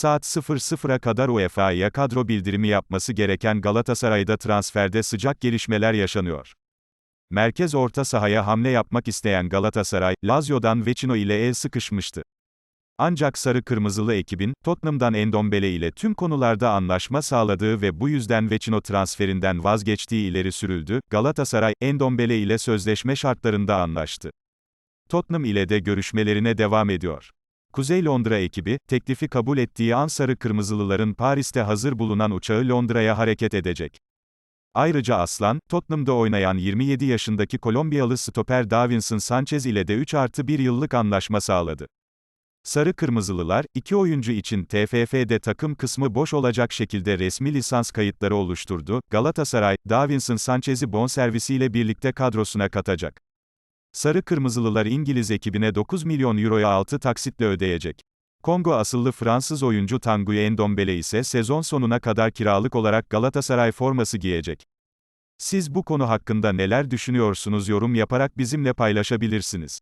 Saat 00'a kadar UEFA'ya kadro bildirimi yapması gereken Galatasaray'da transferde sıcak gelişmeler yaşanıyor. Merkez orta sahaya hamle yapmak isteyen Galatasaray, Lazio'dan Vecino ile el sıkışmıştı. Ancak sarı kırmızılı ekibin, Tottenham'dan Endombele ile tüm konularda anlaşma sağladığı ve bu yüzden Vecino transferinden vazgeçtiği ileri sürüldü, Galatasaray, Endombele ile sözleşme şartlarında anlaştı. Tottenham ile de görüşmelerine devam ediyor. Kuzey Londra ekibi, teklifi kabul ettiği an sarı kırmızılıların Paris'te hazır bulunan uçağı Londra'ya hareket edecek. Ayrıca Aslan, Tottenham'da oynayan 27 yaşındaki Kolombiyalı stoper Davinson Sanchez ile de 3 artı 1 yıllık anlaşma sağladı. Sarı Kırmızılılar, iki oyuncu için TFF'de takım kısmı boş olacak şekilde resmi lisans kayıtları oluşturdu. Galatasaray, Davinson Sanchez'i bonservisiyle birlikte kadrosuna katacak. Sarı Kırmızılılar İngiliz ekibine 9 milyon euroya 6 taksitle ödeyecek. Kongo asıllı Fransız oyuncu Tanguy Ndombele ise sezon sonuna kadar kiralık olarak Galatasaray forması giyecek. Siz bu konu hakkında neler düşünüyorsunuz yorum yaparak bizimle paylaşabilirsiniz.